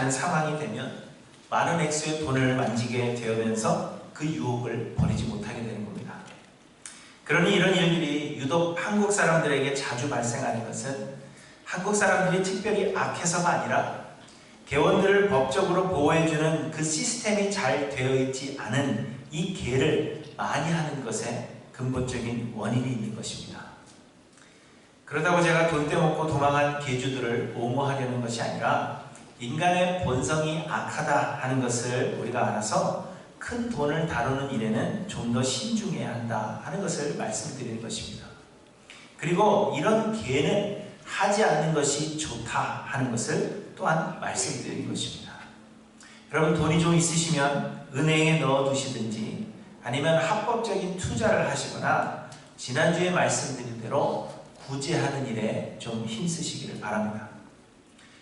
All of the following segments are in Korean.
않은 상황이 되면 많은 액수의 돈을 만지게 되면서 그 유혹을 버리지 못하게 되는 겁니다. 그러니 이런 일들이 유독 한국 사람들에게 자주 발생하는 것은 한국 사람들이 특별히 악해서가 아니라 개원들을 법적으로 보호해주는 그 시스템이 잘 되어 있지 않은 이 개를 많이 하는 것에 근본적인 원인이 있는 것입니다. 그렇다고 제가 돈 떼먹고 도망한 개주들을 옹호하려는 것이 아니라 인간의 본성이 악하다 하는 것을 우리가 알아서 큰 돈을 다루는 일에는 좀 더 신중해야 한다 하는 것을 말씀드리는 것입니다. 그리고 이런 개는 하지 않는 것이 좋다 하는 것을 또한 말씀드리는 것입니다. 여러분 돈이 좀 있으시면 은행에 넣어두시든지 아니면 합법적인 투자를 하시거나 지난주에 말씀드린 대로 구제하는 일에 좀 힘쓰시기를 바랍니다.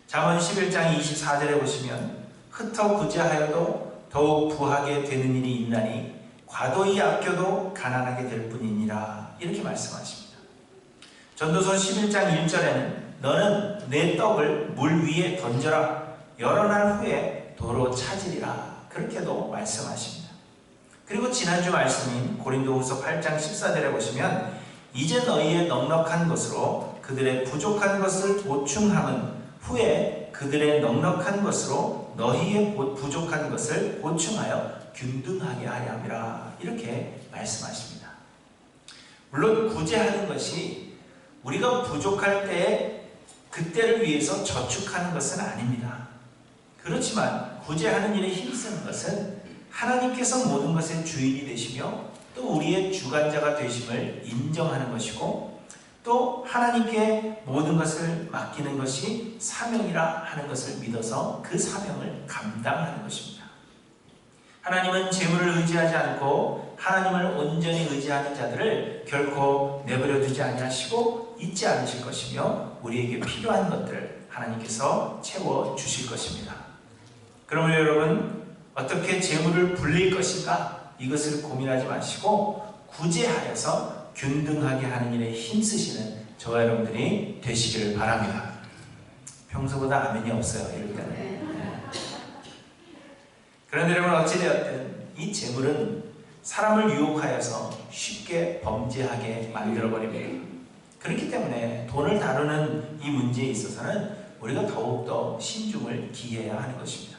잠언 11장 24절에 보시면 흩어 구제하여도 더욱 부하게 되는 일이 있나니 과도히 아껴도 가난하게 될 뿐이니라 이렇게 말씀하십니다. 전도서 11장 1절에는 너는 내 떡을 물 위에 던져라 여러 날 후에 도로 찾으리라 그렇게도 말씀하십니다. 그리고 지난주 말씀인 고린도후서 8장 14절에 보시면 이제 너희의 넉넉한 것으로 그들의 부족한 것을 보충함은 후에 그들의 넉넉한 것으로 너희의 부족한 것을 보충하여 균등하게 하려 함이라 이렇게 말씀하십니다. 물론 구제하는 것이 우리가 부족할 때 그때를 위해서 저축하는 것은 아닙니다. 그렇지만 구제하는 일에 힘쓰는 것은 하나님께서 모든 것의 주인이 되시며 또 우리의 주관자가 되심을 인정하는 것이고 또 하나님께 모든 것을 맡기는 것이 사명이라 하는 것을 믿어서 그 사명을 감당하는 것입니다. 하나님은 재물을 의지하지 않고 하나님을 온전히 의지하는 자들을 결코 내버려 두지 아니하시고 잊지 않으실 것이며 우리에게 필요한 것들을 하나님께서 채워 주실 것입니다. 그러면 여러분 어떻게 재물을 불릴 것인가 이것을 고민하지 마시고 구제하여서 균등하게 하는 일에 힘쓰시는 저와 여러분들이 되시기를 바랍니다. 평소보다 아멘이 없어요. 이럴 때는. 네. 그런데 여러분 어찌되었든 이 재물은 사람을 유혹하여서 쉽게 범죄하게 만들어버립니다. 그렇기 때문에 돈을 다루는 이 문제에 있어서는 우리가 더욱더 신중을 기해야 하는 것입니다.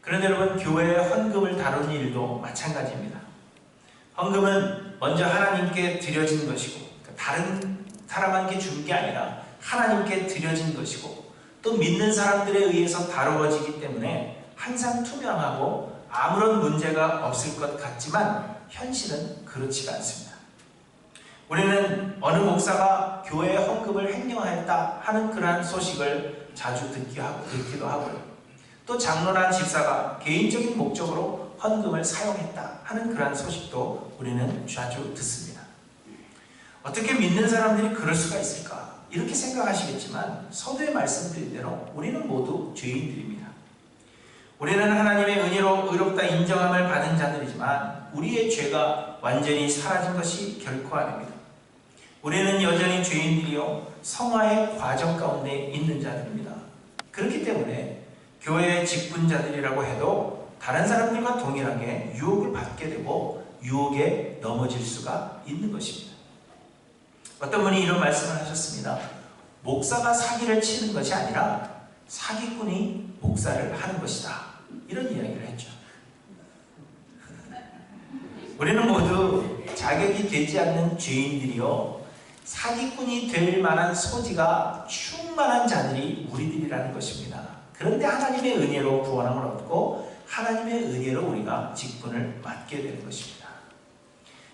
그런데 여러분 교회의 헌금을 다루는 일도 마찬가지입니다. 헌금은 먼저 하나님께 드려진 것이고 그러니까 다른 사람에게 준게 아니라 하나님께 드려진 것이고 또 믿는 사람들에 의해서 다루어지기 때문에 항상 투명하고 아무런 문제가 없을 것 같지만 현실은 그렇지가 않습니다. 우리는 어느 목사가 교회의 헌금을 횡령하였다 하는 그러한 소식을 자주 듣기도 하고요. 또 장로란 집사가 개인적인 목적으로 헌금을 사용했다 하는 그러한 소식도 우리는 자주 듣습니다. 어떻게 믿는 사람들이 그럴 수가 있을까? 이렇게 생각하시겠지만 서두에 말씀드린 대로 우리는 모두 죄인들입니다. 우리는 하나님의 은혜로 의롭다 인정함을 받은 자들이지만 우리의 죄가 완전히 사라진 것이 결코 아닙니다. 우리는 여전히 죄인들이요 성화의 과정 가운데 있는 자들입니다. 그렇기 때문에 교회의 직분자들이라고 해도 다른 사람들과 동일하게 유혹을 받게 되고 유혹에 넘어질 수가 있는 것입니다. 어떤 분이 이런 말씀을 하셨습니다. 목사가 사기를 치는 것이 아니라 사기꾼이 목사를 하는 것이다. 이런 이야기를 했죠. 우리는 모두 자격이 되지 않는 죄인들이요. 사기꾼이 될 만한 소지가 충만한 자들이 우리들이라는 것입니다. 그런데 하나님의 은혜로 구원함을 얻고 하나님의 은혜로 우리가 직분을 맡게 되는 것입니다.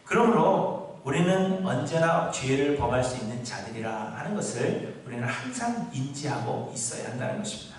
그러므로 우리는 언제나 죄를 범할 수 있는 자들이라 하는 것을 우리는 항상 인지하고 있어야 한다는 것입니다.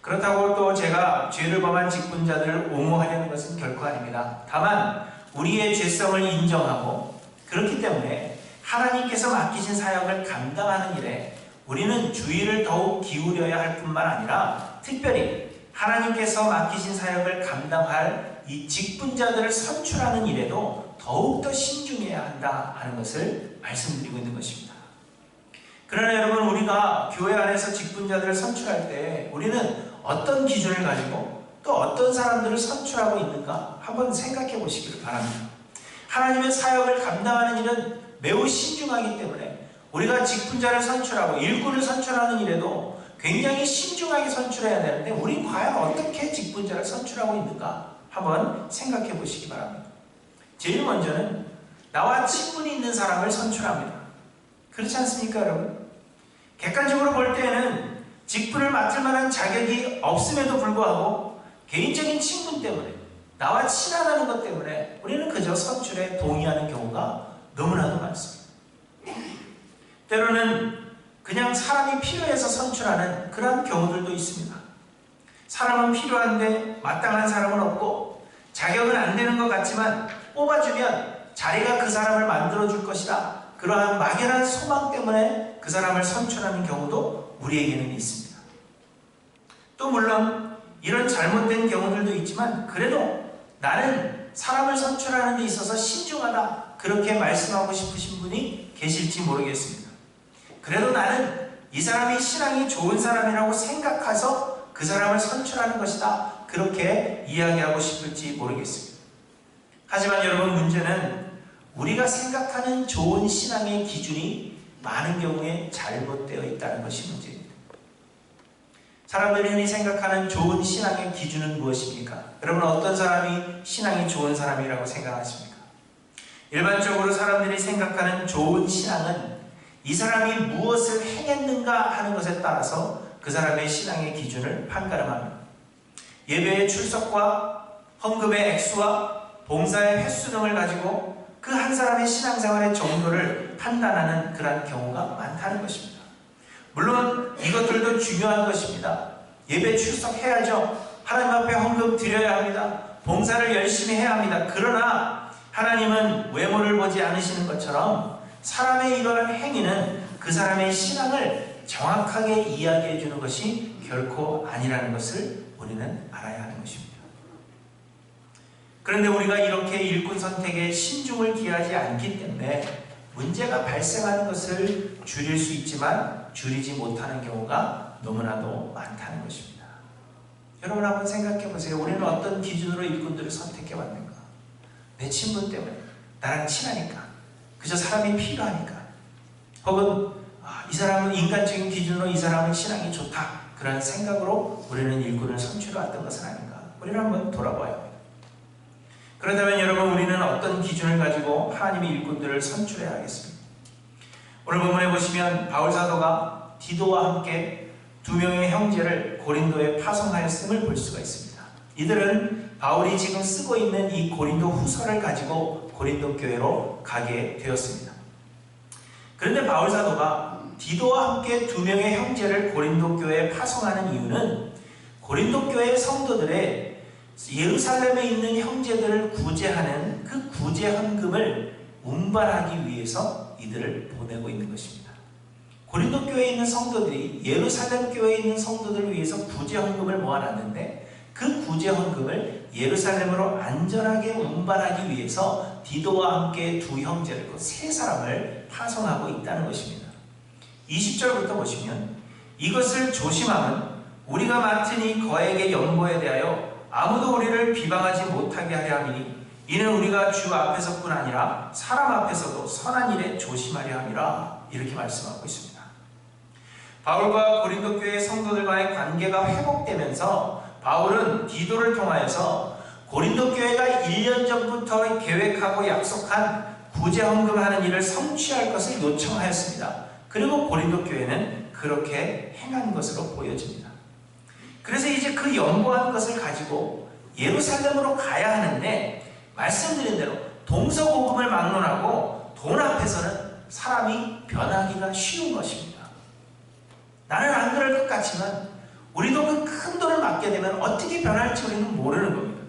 그렇다고 또 제가 죄를 범한 직분자들을 옹호하려는 것은 결코 아닙니다. 다만 우리의 죄성을 인정하고 그렇기 때문에 하나님께서 맡기신 사역을 감당하는 일에 우리는 주의를 더욱 기울여야 할 뿐만 아니라 특별히 하나님께서 맡기신 사역을 감당할 이 직분자들을 선출하는 일에도 더욱더 신중해야 한다 하는 것을 말씀드리고 있는 것입니다. 그러나 여러분 우리가 교회 안에서 직분자들을 선출할 때 우리는 어떤 기준을 가지고 또 어떤 사람들을 선출하고 있는가 한번 생각해 보시기를 바랍니다. 하나님의 사역을 감당하는 일은 매우 신중하기 때문에 우리가 직분자를 선출하고 일꾼을 선출하는 일에도 굉장히 신중하게 선출해야 되는데 우리 과연 어떻게 직분자를 선출하고 있는가 한번 생각해 보시기 바랍니다. 제일 먼저는 나와 친분이 있는 사람을 선출합니다. 그렇지 않습니까, 여러분? 객관적으로 볼 때에는 직분을 맡을 만한 자격이 없음에도 불구하고 개인적인 친분 때문에 나와 친하다는 것 때문에 우리는 그저 선출에 동의하는 경우가 너무나도 많습니다. 때로는 그냥 사람이 필요해서 선출하는 그런 경우들도 있습니다. 사람은 필요한데 마땅한 사람은 없고 자격은 안 되는 것 같지만 뽑아주면 자리가 그 사람을 만들어줄 것이다. 그러한 막연한 소망 때문에 그 사람을 선출하는 경우도 우리에게는 있습니다. 또 물론 이런 잘못된 경우들도 있지만 그래도 나는 사람을 선출하는 데 있어서 신중하다. 그렇게 말씀하고 싶으신 분이 계실지 모르겠습니다. 그래도 나는 이 사람이 신앙이 좋은 사람이라고 생각해서 그 사람을 선출하는 것이다. 그렇게 이야기하고 싶을지 모르겠습니다. 하지만 여러분 문제는 우리가 생각하는 좋은 신앙의 기준이 많은 경우에 잘못되어 있다는 것이 문제입니다. 사람들이 흔히 생각하는 좋은 신앙의 기준은 무엇입니까? 여러분 어떤 사람이 신앙이 좋은 사람이라고 생각하십니까? 일반적으로 사람들이 생각하는 좋은 신앙은 이 사람이 무엇을 행했는가 하는 것에 따라서 그 사람의 신앙의 기준을 판가름합니다. 예배의 출석과 헌금의 액수와 봉사의 횟수 등을 가지고 그 한 사람의 신앙생활의 정도를 판단하는 그러한 경우가 많다는 것입니다. 물론 이것들도 중요한 것입니다. 예배 출석해야죠. 하나님 앞에 헌금 드려야 합니다. 봉사를 열심히 해야 합니다. 그러나 하나님은 외모를 보지 않으시는 것처럼 사람의 이러한 행위는 그 사람의 신앙을 정확하게 이야기해 주는 것이 결코 아니라는 것을 우리는 알아야 하는 것입니다. 그런데 우리가 이렇게 일꾼 선택에 신중을 기하지 않기 때문에 문제가 발생하는 것을 줄일 수 있지만 줄이지 못하는 경우가 너무나도 많다는 것입니다. 여러분 한번 생각해 보세요. 우리는 어떤 기준으로 일꾼들을 선택해 왔는가? 내 친분 때문에 나랑 친하니까 그저 사람이 필요하니까 혹은 아, 이 사람은 인간적인 기준으로 이 사람은 신앙이 좋다 그런 생각으로 우리는 일꾼을 선출해 왔던 것은 아닌가? 우리는 한번 돌아봐야. 그렇다면 여러분 우리는 어떤 기준을 가지고 하나님의 일꾼들을 선출해야 하겠습니까? 오늘 본문에 보시면 바울 사도가 디도와 함께 두 명의 형제를 고린도에 파송하였음을 볼 수가 있습니다. 이들은 바울이 지금 쓰고 있는 이 고린도 후서를 가지고 고린도 교회로 가게 되었습니다. 그런데 바울 사도가 디도와 함께 두 명의 형제를 고린도 교회에 파송하는 이유는 고린도 교회 성도들의 예루살렘에 있는 형제들을 구제하는 그 구제 헌금을 운반하기 위해서 이들을 보내고 있는 것입니다. 고린도 교회에 있는 성도들이 예루살렘 교회에 있는 성도들을 위해서 구제 헌금을 모아놨는데 그 구제 헌금을 예루살렘으로 안전하게 운반하기 위해서 디도와 함께 두 형제를 그세 사람을 파송하고 있다는 것입니다. 20절부터 보시면 이것을 조심함은 우리가 맡은 이 거액의 연보에 대하여 아무도 우리를 비방하지 못하게 하려 함이니 이는 우리가 주 앞에서뿐 아니라 사람 앞에서도 선한 일에 조심하려 함이라 이렇게 말씀하고 있습니다. 바울과 고린도 교회 성도들과의 관계가 회복되면서 바울은 디도를 통하여서 고린도 교회가 1년 전부터 계획하고 약속한 구제 헌금하는 일을 성취할 것을 요청하였습니다. 그리고 고린도 교회는 그렇게 행한 것으로 보여집니다. 그래서 이제 그 연구한 것을 가지고 예루살렘으로 가야 하는데 말씀드린 대로 동서고금을 막론하고 돈 앞에서는 사람이 변하기가 쉬운 것입니다. 나는 안 그럴 것 같지만 우리도 그 큰 돈을 맡게 되면 어떻게 변할지 우리는 모르는 겁니다.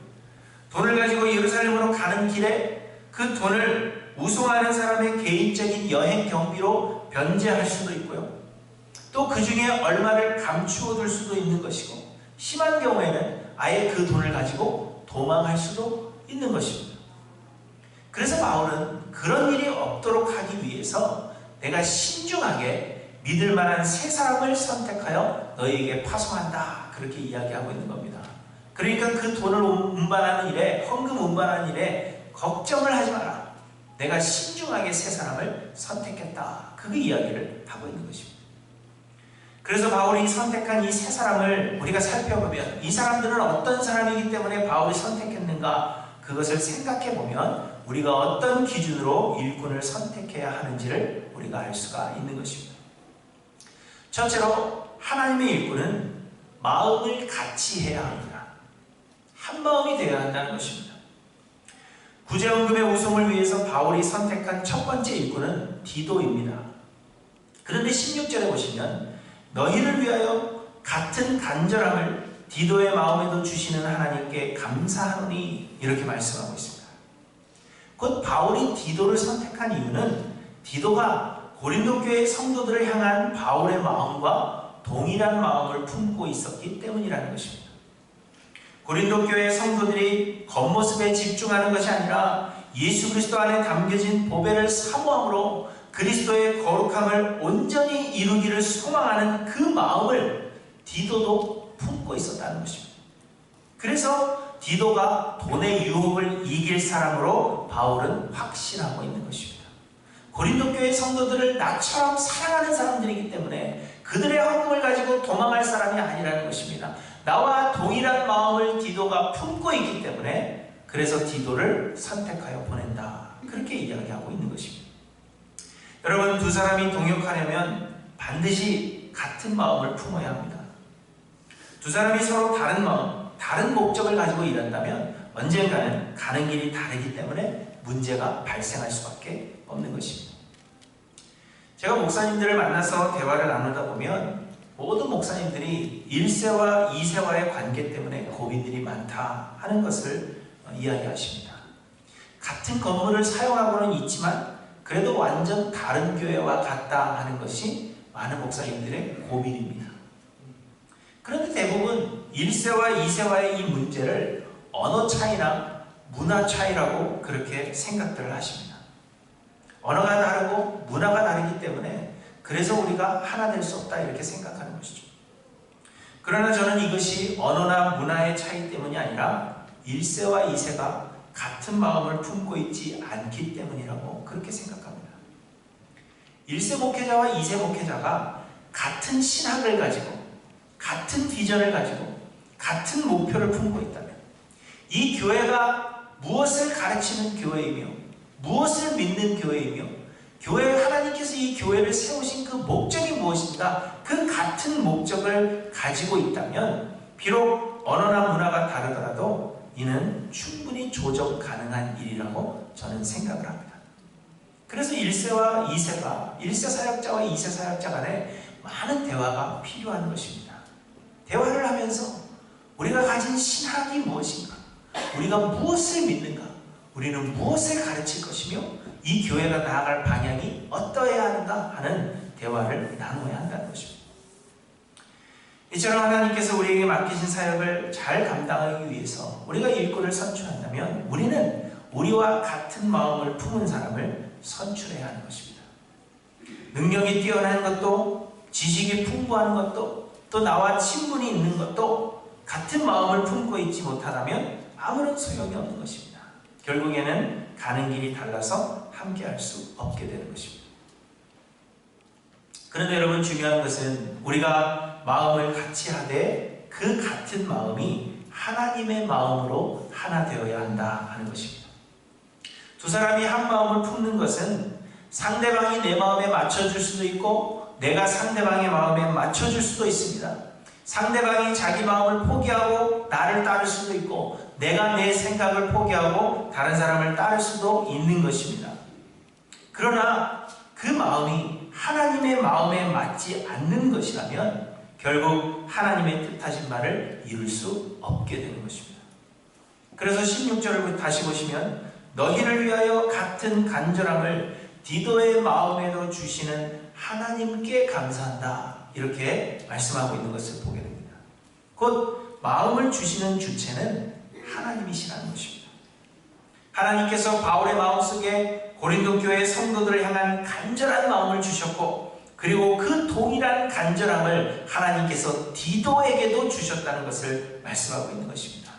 돈을 가지고 예루살렘으로 가는 길에 그 돈을 우송하는 사람의 개인적인 여행 경비로 변제할 수도 있고요. 또 그 중에 얼마를 감추어 둘 수도 있는 것이고 심한 경우에는 아예 그 돈을 가지고 도망할 수도 있는 것입니다. 그래서 바울은 그런 일이 없도록 하기 위해서 내가 신중하게 믿을 만한 세 사람을 선택하여 너희에게 파송한다. 그렇게 이야기하고 있는 겁니다. 그러니까 그 돈을 운반하는 일에, 헌금 운반하는 일에 걱정을 하지 마라. 내가 신중하게 세 사람을 선택했다. 그 이야기를 하고 있는 것입니다. 그래서 바울이 선택한 이 세 사람을 우리가 살펴보면 이 사람들은 어떤 사람이기 때문에 바울이 선택했는가 그것을 생각해 보면 우리가 어떤 기준으로 일꾼을 선택해야 하는지를 우리가 알 수가 있는 것입니다. 첫째로 하나님의 일꾼은 마음을 같이 해야 합니다. 한 마음이 되어야 한다는 것입니다. 구제원금의 우승을 위해서 바울이 선택한 첫 번째 일꾼은 디도입니다. 그런데 16절에 보시면 너희를 위하여 같은 간절함을 디도의 마음에도 주시는 하나님께 감사하노니 이렇게 말씀하고 있습니다. 곧 바울이 디도를 선택한 이유는 디도가 고린도 교회 성도들을 향한 바울의 마음과 동일한 마음을 품고 있었기 때문이라는 것입니다. 고린도 교회 성도들이 겉모습에 집중하는 것이 아니라 예수 그리스도 안에 담겨진 보배를 사모함으로 그리스도의 거룩함을 온전히 이루기를 소망하는 그 마음을 디도도 품고 있었다는 것입니다. 그래서 디도가 돈의 유혹을 이길 사람으로 바울은 확신하고 있는 것입니다. 고린도 교회 성도들을 나처럼 사랑하는 사람들이기 때문에 그들의 헌금을 가지고 도망할 사람이 아니라는 것입니다. 나와 동일한 마음을 디도가 품고 있기 때문에 그래서 디도를 선택하여 보낸다. 그렇게 이야기하고 있는 것입니다. 여러분 두 사람이 동역하려면 반드시 같은 마음을 품어야 합니다. 두 사람이 서로 다른 마음, 다른 목적을 가지고 일한다면 언젠가는 가는 길이 다르기 때문에 문제가 발생할 수밖에 없는 것입니다. 제가 목사님들을 만나서 대화를 나누다 보면 모든 목사님들이 1세와 2세와의 관계 때문에 고민들이 많다 하는 것을 이야기하십니다. 같은 건물을 사용하고는 있지만 그래도 완전 다른 교회와 같다 하는 것이 많은 목사님들의 고민입니다. 그런데 대부분 1세와 2세와의 이 문제를 언어 차이나 문화 차이라고 그렇게 생각들을 하십니다. 언어가 다르고 문화가 다르기 때문에 그래서 우리가 하나 될 수 없다 이렇게 생각하는 것이죠. 그러나 저는 이것이 언어나 문화의 차이 때문이 아니라 1세와 2세가 같은 마음을 품고 있지 않기 때문이라고 그렇게 생각합니다. 1세 목회자와 2세 목회자가 같은 신학을 가지고 같은 비전을 가지고 같은 목표를 품고 있다면 이 교회가 무엇을 가르치는 교회이며 무엇을 믿는 교회이며 교회 하나님께서 이 교회를 세우신 그 목적이 무엇인가 그 같은 목적을 가지고 있다면 비록 언어나 문화가 다르더라도 이는 충분히 조정 가능한 일이라고 저는 생각을 합니다. 그래서 1세와 2세가 1세 사역자와 2세 사역자 간에 많은 대화가 필요한 것입니다. 대화를 하면서 우리가 가진 신학이 무엇인가? 우리가 무엇을 믿는가? 우리는 무엇을 가르칠 것이며 이 교회가 나아갈 방향이 어떠해야 하는가 하는 대화를 나눠야 한다는 것입니다. 이처럼 하나님께서 우리에게 맡기신 사역을 잘 감당하기 위해서 우리가 일꾼을 선출한다면 우리는 우리와 같은 마음을 품은 사람을 선출해야 하는 것입니다. 능력이 뛰어난 것도 지식이 풍부한 것도 또 나와 친분이 있는 것도 같은 마음을 품고 있지 못하다면 아무런 소용이 없는 것입니다. 결국에는 가는 길이 달라서 함께할 수 없게 되는 것입니다. 그런데 여러분 중요한 것은 우리가 마음을 같이 하되 그 같은 마음이 하나님의 마음으로 하나 되어야 한다 하는 것입니다. 두 사람이 한 마음을 품는 것은 상대방이 내 마음에 맞춰줄 수도 있고 내가 상대방의 마음에 맞춰줄 수도 있습니다. 상대방이 자기 마음을 포기하고 나를 따를 수도 있고 내가 내 생각을 포기하고 다른 사람을 따를 수도 있는 것입니다. 그러나 그 마음이 하나님의 마음에 맞지 않는 것이라면 결국 하나님의 뜻하신 말을 이룰 수 없게 되는 것입니다. 그래서 16절을 다시 보시면 너희를 위하여 같은 간절함을 디도의 마음에도 주시는 하나님께 감사한다. 이렇게 말씀하고 있는 것을 보게 됩니다. 곧 마음을 주시는 주체는 하나님이시라는 것입니다. 하나님께서 바울의 마음속에 고린도 교회 성도들을 향한 간절한 마음을 주셨고 그리고 그 동일한 간절함을 하나님께서 디도에게도 주셨다는 것을 말씀하고 있는 것입니다.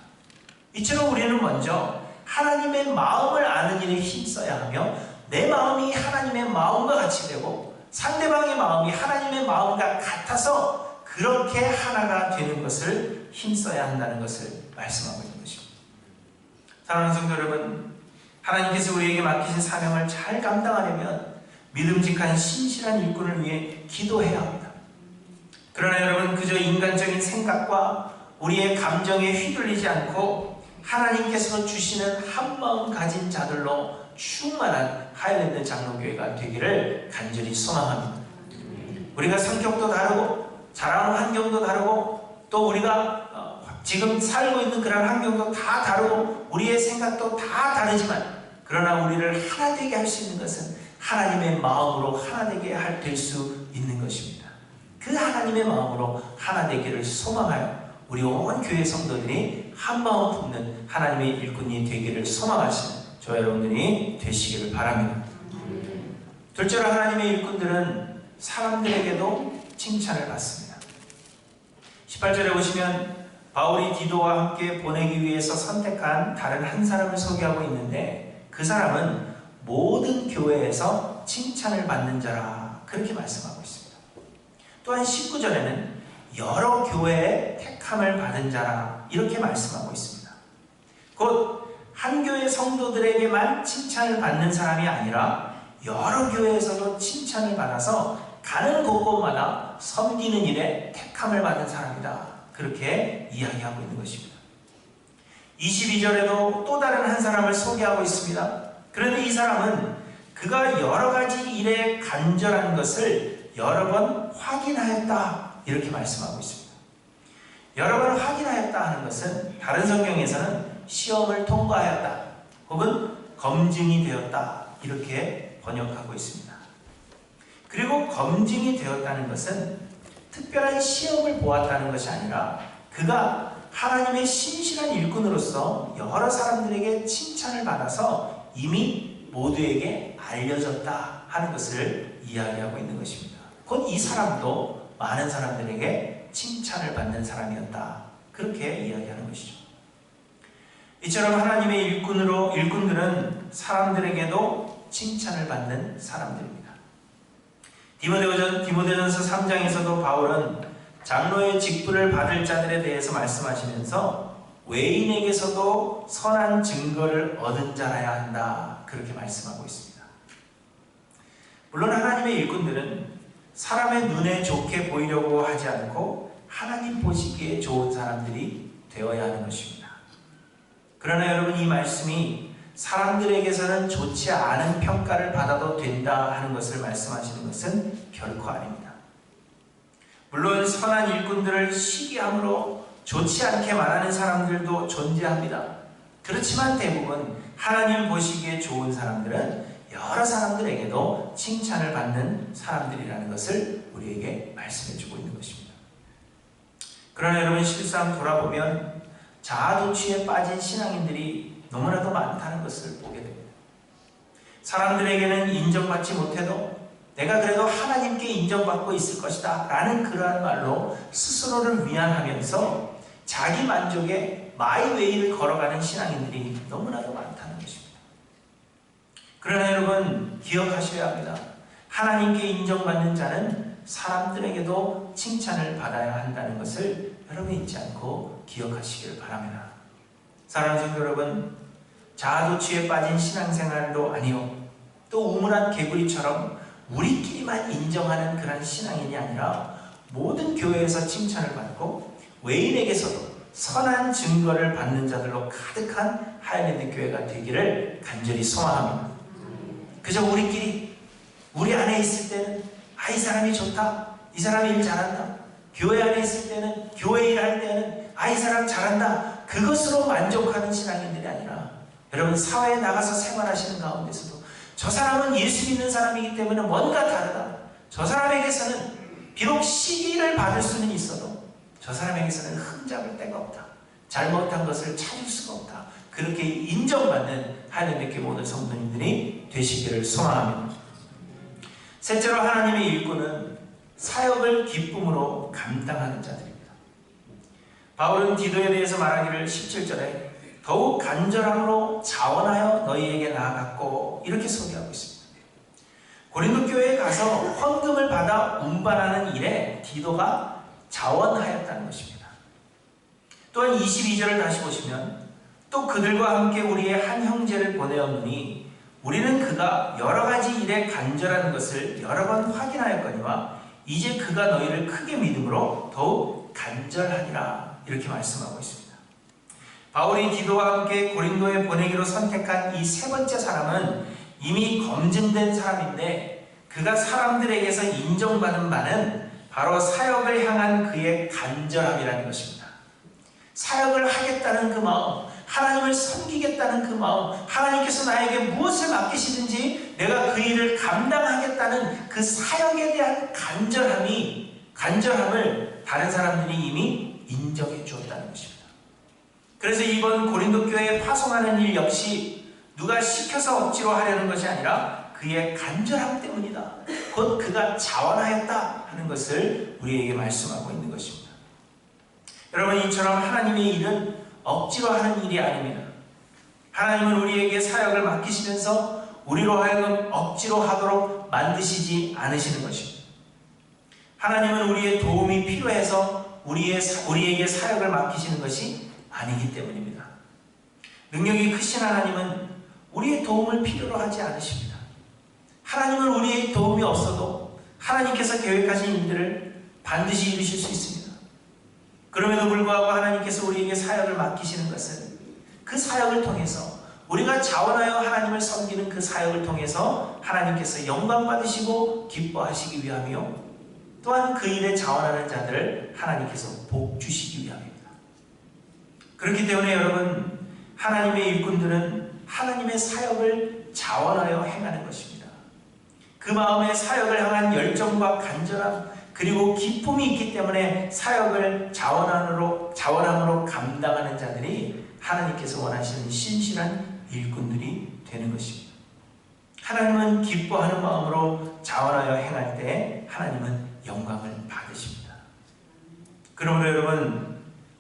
이처럼 우리는 먼저 하나님의 마음을 아는 일에 힘써야 하며 내 마음이 하나님의 마음과 같이 되고 상대방의 마음이 하나님의 마음과 같아서 그렇게 하나가 되는 것을 힘써야 한다는 것을 말씀하고 있는 것입니다. 사랑하는 성도 여러분, 하나님께서 우리에게 맡기신 사명을 잘 감당하려면 믿음직한 신실한 일꾼을 위해 기도해야 합니다. 그러나 여러분 그저 인간적인 생각과 우리의 감정에 휘둘리지 않고 하나님께서 주시는 한마음 가진 자들로 충만한 하이랜드 장로교회가 되기를 간절히 소망합니다. 우리가 성격도 다르고 자라는 환경도 다르고 또 우리가 어, 지금 살고 있는 그런 환경도 다 다르고 우리의 생각도 다 다르지만 그러나 우리를 하나 되게 할 수 있는 것은 하나님의 마음으로 하나 되게 될 수 있는 것입니다. 그 하나님의 마음으로 하나 되기를 소망하여 우리 온 교회 성도들이 한 마음 품는 하나님의 일꾼이 되기를 소망하시는 저 여러분들이 되시기를 바랍니다. 둘째로 하나님의 일꾼들은 사람들에게도 칭찬을 받습니다. 18절에 보시면 바울이 디도와 함께 보내기 위해서 선택한 다른 한 사람을 소개하고 있는데 그 사람은 모든 교회에서 칭찬을 받는 자라 그렇게 말씀하고 있습니다. 또한 19절에는 여러 교회의 택함을 받은 자라 이렇게 말씀하고 있습니다. 곧 한 교회 성도들에게만 칭찬을 받는 사람이 아니라 여러 교회에서도 칭찬을 받아서 가는 곳곳마다 섬기는 일에 택함을 받은 사람이다. 그렇게 이야기하고 있는 것입니다. 22절에도 또 다른 한 사람을 소개하고 있습니다. 그런데 이 사람은 그가 여러 가지 일에 간절한 것을 여러 번 확인하였다. 이렇게 말씀하고 있습니다. 여러 번 확인하였다 하는 것은 다른 성경에서는 시험을 통과하였다. 혹은 검증이 되었다. 이렇게 번역하고 있습니다. 그리고 검증이 되었다는 것은 특별한 시험을 보았다는 것이 아니라 그가 하나님의 신실한 일꾼으로서 여러 사람들에게 칭찬을 받아서 이미 모두에게 알려졌다 하는 것을 이야기하고 있는 것입니다. 곧 이 사람도 많은 사람들에게 칭찬을 받는 사람이었다. 그렇게 이야기하는 것이죠. 이처럼 하나님의 일꾼으로 일꾼들은 사람들에게도 칭찬을 받는 사람들입니다. 디모데전 디모데전서 3장에서도 바울은 장로의 직분을 받을 자들에 대해서 말씀하시면서 외인에게서도 선한 증거를 얻은 자라야 한다. 그렇게 말씀하고 있습니다. 물론 하나님의 일꾼들은 사람의 눈에 좋게 보이려고 하지 않고 하나님 보시기에 좋은 사람들이 되어야 하는 것입니다. 그러나 여러분 이 말씀이 사람들에게서는 좋지 않은 평가를 받아도 된다 하는 것을 말씀하시는 것은 결코 아닙니다. 물론 선한 일꾼들을 시기함으로 좋지 않게 말하는 사람들도 존재합니다. 그렇지만 대부분 하나님 보시기에 좋은 사람들은 여러 사람들에게도 칭찬을 받는 사람들이라는 것을 우리에게 말씀해 주고 있는 것입니다. 그러나 여러분 실상 돌아보면 자아도취에 빠진 신앙인들이 너무나도 많다는 것을 보게 됩니다. 사람들에게는 인정받지 못해도 내가 그래도 하나님께 인정받고 있을 것이다 라는 그러한 말로 스스로를 위안하면서 자기 만족에 마이웨이를 걸어가는 신앙인들이 너무나도 많다는 것입니다. 그러나 여러분 기억하셔야 합니다. 하나님께 인정받는 자는 사람들에게도 칭찬을 받아야 한다는 것을 여러분 잊지 않고 기억하시기를 바랍니다. 사랑하는 여러분, 자아도취에 빠진 신앙생활도 아니요, 또 우물한 개구리처럼 우리끼리만 인정하는 그런 신앙인이 아니라 모든 교회에서 칭찬을 받고 외인에게서도 선한 증거를 받는 자들로 가득한 하이랜드 교회가 되기를 간절히 소망합니다. 그저 우리끼리 우리 안에 있을 때는 아 이 사람이 좋다, 이 사람이 일 잘한다. 교회 안에 있을 때는 교회 일할 때는 아 이 사람 잘한다. 그것으로 만족하는 신앙인들이 여러분 사회에 나가서 생활하시는 가운데서도 저 사람은 예수 믿는 사람이기 때문에 뭔가 다르다. 저 사람에게서는 비록 시기를 받을 수는 있어도 저 사람에게서는 흠잡을 데가 없다. 잘못한 것을 찾을 수가 없다. 그렇게 인정받는 하나님의 교회 모든 성도님들이 되시기를 소망합니다. 셋째로 하나님의 일꾼은 사역을 기쁨으로 감당하는 자들입니다. 바울은 디도에 대해서 말하기를 17절에 더욱 간절함으로 자원하여 너희에게 나아갔고 이렇게 소개하고 있습니다. 고린도 교회에 가서 헌금을 받아 운반하는 일에 디도가 자원하였다는 것입니다. 또한 22절을 다시 보시면 또 그들과 함께 우리의 한 형제를 보내었느니 우리는 그가 여러 가지 일에 간절한 것을 여러 번 확인하였거니와 이제 그가 너희를 크게 믿음으로 더욱 간절하니라 이렇게 말씀하고 있습니다. 바울이 디도와 함께 고린도에 보내기로 선택한 이 세 번째 사람은 이미 검증된 사람인데 그가 사람들에게서 인정받은 바는 바로 사역을 향한 그의 간절함이라는 것입니다. 사역을 하겠다는 그 마음, 하나님을 섬기겠다는 그 마음, 하나님께서 나에게 무엇을 맡기시든지 내가 그 일을 감당하겠다는 그 사역에 대한 간절함이, 간절함을 다른 사람들이 이미 인정해 주었다는 것입니다. 그래서 이번 고린도 교회에 파송하는 일 역시 누가 시켜서 억지로 하려는 것이 아니라 그의 간절함 때문이다. 곧 그가 자원하였다 하는 것을 우리에게 말씀하고 있는 것입니다. 여러분 이처럼 하나님의 일은 억지로 하는 일이 아닙니다. 하나님은 우리에게 사역을 맡기시면서 우리로 하여금 억지로 하도록 만드시지 않으시는 것입니다. 하나님은 우리의 도움이 필요해서 우리의, 우리에게 사역을 맡기시는 것이 아니기 때문입니다. 능력이 크신 하나님은 우리의 도움을 필요로 하지 않으십니다. 하나님은 우리의 도움이 없어도 하나님께서 계획하신 일들을 반드시 이루실 수 있습니다. 그럼에도 불구하고 하나님께서 우리에게 사역을 맡기시는 것은 그 사역을 통해서 우리가 자원하여 하나님을 섬기는 그 사역을 통해서 하나님께서 영광 받으시고 기뻐하시기 위함이요. 또한 그 일에 자원하는 자들을 하나님께서 복 주시기 위함입니다. 그렇기 때문에 여러분 하나님의 일꾼들은 하나님의 사역을 자원하여 행하는 것입니다. 그 마음에 사역을 향한 열정과 간절함 그리고 기쁨이 있기 때문에 사역을 자원함으로 자원함으로 감당하는 자들이 하나님께서 원하시는 신실한 일꾼들이 되는 것입니다. 하나님은 기뻐하는 마음으로 자원하여 행할 때 하나님은 영광을 받으십니다. 그러므로 여러분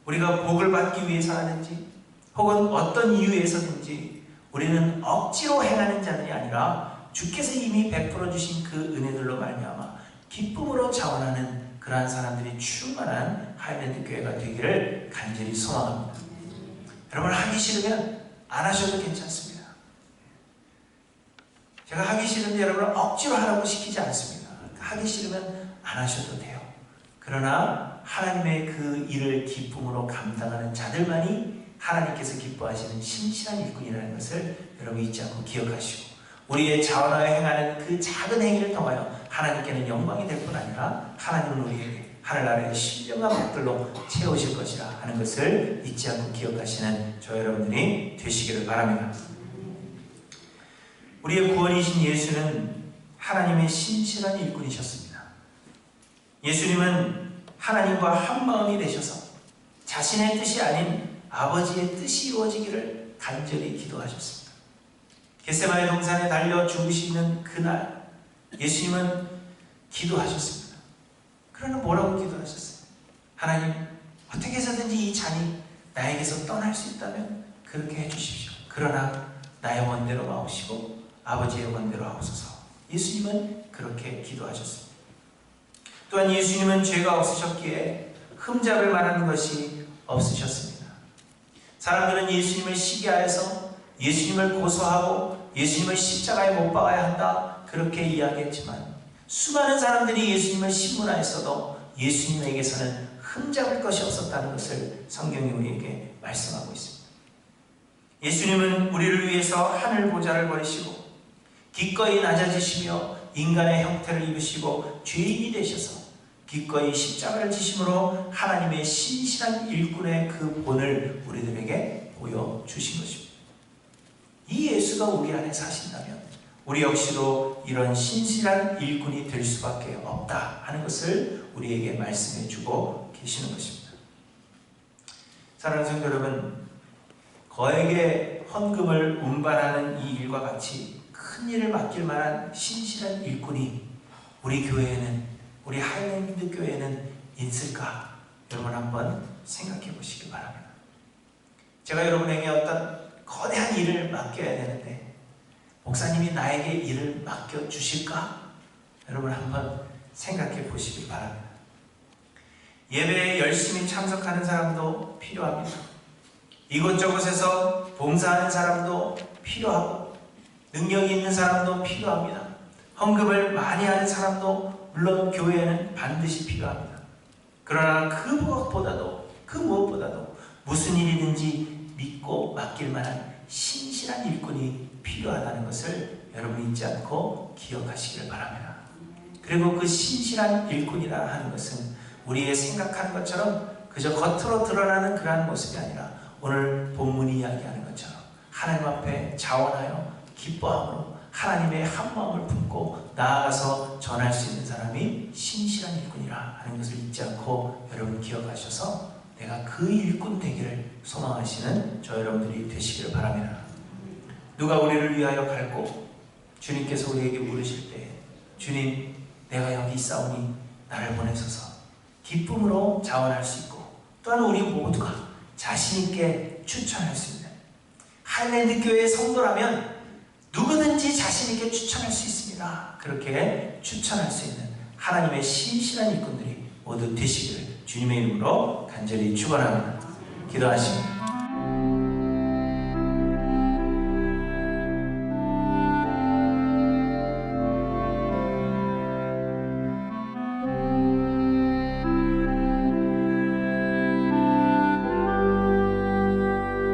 우리가 복을 받기 위해서 하는지 혹은 어떤 이유에서든지 우리는 억지로 행하는 자들이 아니라 주께서 이미 베풀어 주신 그 은혜들로 말미암아 기쁨으로 자원하는 그러한 사람들이 충만한 하이랜드 교회가 되기를 간절히 소망합니다. 여러분 하기 싫으면 안 하셔도 괜찮습니다. 제가 하기 싫은데 여러분을 억지로 하라고 시키지 않습니다. 하기 싫으면 안 하셔도 돼요. 그러나 하나님의 그 일을 기쁨으로 감당하는 자들만이 하나님께서 기뻐하시는 신실한 일꾼이라는 것을 여러분 잊지 않고 기억하시고 우리의 자원하여 행하는 그 작은 행위를 통하여 하나님께는 영광이 될 뿐 아니라 하나님은 우리에게 하늘나라의 신령한 복들로 채우실 것이라 하는 것을 잊지 않고 기억하시는 저 여러분들이 되시기를 바랍니다. 우리의 구원이신 예수는 하나님의 신실한 일꾼이셨습니다. 예수님은 하나님과 한 마음이 되셔서 자신의 뜻이 아닌 아버지의 뜻이 이루어지기를 간절히 기도하셨습니다. 겟세마의 동산에 달려 죽으시는 그날 예수님은 기도하셨습니다. 그러나 뭐라고 기도하셨어요? 하나님 어떻게 해서든지 이 잔이 나에게서 떠날 수 있다면 그렇게 해주십시오. 그러나 나의 원대로 마옵시고 아버지의 원대로 하옵소서. 예수님은 그렇게 기도하셨습니다. 또한 예수님은 죄가 없으셨기에 흠잡을 만한 것이 없으셨습니다. 사람들은 예수님을 시기하여서 예수님을 고소하고 예수님을 십자가에 못 박아야 한다 그렇게 이야기했지만 수많은 사람들이 예수님을 신문하였어도 예수님에게서는 흠잡을 것이 없었다는 것을 성경이 우리에게 말씀하고 있습니다. 예수님은 우리를 위해서 하늘 보좌를 버리시고 기꺼이 낮아지시며 인간의 형태를 입으시고 죄인이 되셔서 기꺼이 십자가를 지심으로 하나님의 신실한 일꾼의 그 본을 우리들에게 보여주신 것입니다. 이 예수가 우리 안에 사신다면 우리 역시도 이런 신실한 일꾼이 될 수밖에 없다 하는 것을 우리에게 말씀해 주고 계시는 것입니다. 사랑하는 성도 여러분, 거액의 헌금을 운반하는 이 일과 같이 큰 일을 맡길 만한 신실한 일꾼이 우리 교회에는 우리 하이랜드 교회에는 있을까? 여러분 한번 생각해 보시기 바랍니다. 제가 여러분에게 어떤 거대한 일을 맡겨야 되는데 목사님이 나에게 일을 맡겨 주실까? 여러분 한번 생각해 보시기 바랍니다. 예배에 열심히 참석하는 사람도 필요합니다. 이곳저곳에서 봉사하는 사람도 필요하고 능력이 있는 사람도 필요합니다. 헌금을 많이 하는 사람도 물론 교회에는 반드시 필요합니다. 그러나 그 무엇보다도 그 무엇보다도 무슨 일이든지 믿고 맡길 만한 신실한 일꾼이 필요하다는 것을 여러분 잊지 않고 기억하시길 바랍니다. 그리고 그 신실한 일꾼이라 하는 것은 우리의 생각하는 것처럼 그저 겉으로 드러나는 그러한 모습이 아니라 오늘 본문이 이야기하는 것처럼 하나님 앞에 자원하여 기뻐함으로 하나님의 한 마음을 품고 나아가서 전할 수 있는 사람이 신실한 일꾼이라 하는 것을 잊지 않고 여러분 기억하셔서 내가 그 일꾼 되기를 소망하시는 저 여러분들이 되시기를 바랍니다. 누가 우리를 위하여 갈고 주님께서 우리에게 물으실 때 주님 내가 여기 있사오니 나를 보내소서 기쁨으로 자원할 수 있고 또한 우리 모두가 자신 있게 추천할 수 있는 하일랜드 교회의 성도라면 누구든지 자신 있게 추천할 수 있습니다. 그렇게 추천할 수 있는 하나님의 신실한 일꾼들이 모두 되시기를 주님의 이름으로 간절히 축원합니다. 기도하십니다.